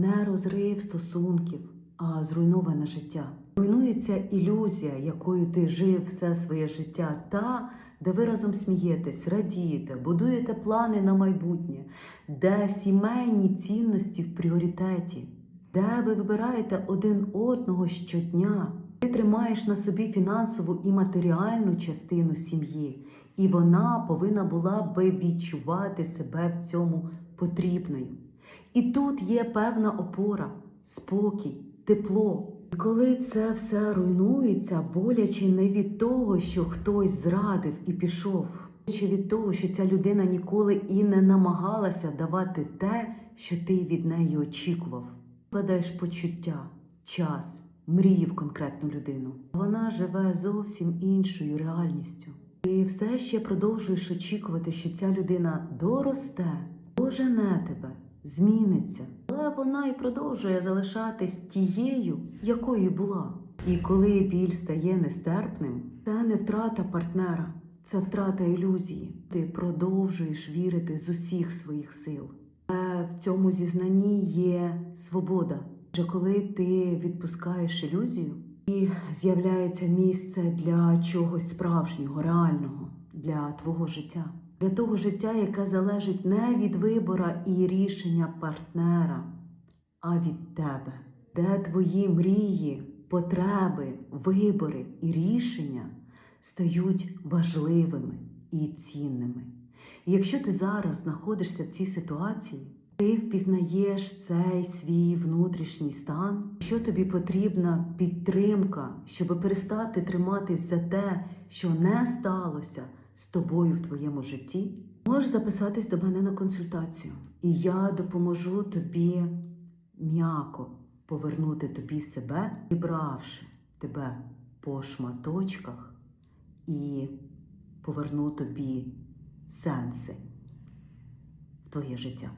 не розрив стосунків, а зруйноване життя. Руйнується ілюзія, якою ти жив все своє життя, та де ви разом смієтесь, радієте, будуєте плани на майбутнє, де сімейні цінності в пріоритеті, де ви вибираєте один одного щодня. Ти тримаєш на собі фінансову і матеріальну частину сім'ї, і вона повинна була би відчувати себе в цьому потрібною. І тут є певна опора, спокій, тепло. І коли це все руйнується, боляче не від того, що хтось зрадив і пішов, чи від того, що ця людина ніколи і не намагалася давати те, що ти від неї очікував. Вкладаєш почуття, час, мрії в конкретну людину. Вона живе зовсім іншою реальністю. І все ще продовжуєш очікувати, що ця людина доросте, дожене тебе, зміниться. Але вона і продовжує залишатись тією, якою була. І коли біль стає нестерпним, це не втрата партнера, це втрата ілюзії. Ти продовжуєш вірити з усіх своїх сил. Але в цьому зізнанні є свобода. Адже коли ти відпускаєш ілюзію, і з'являється місце для чогось справжнього, реального, для твого життя, для того життя, яке залежить не від вибора і рішення партнера, а від тебе, де твої мрії, потреби, вибори і рішення стають важливими і цінними. І якщо ти зараз знаходишся в цій ситуації, ти впізнаєш цей свій внутрішній стан, що тобі потрібна підтримка, щоб перестати триматись за те, що не сталося з тобою в твоєму житті, можеш записатись до мене на консультацію, і я допоможу тобі м'яко повернути тобі себе, зібравши тебе по шматочках і поверну тобі сенси в твоє життя.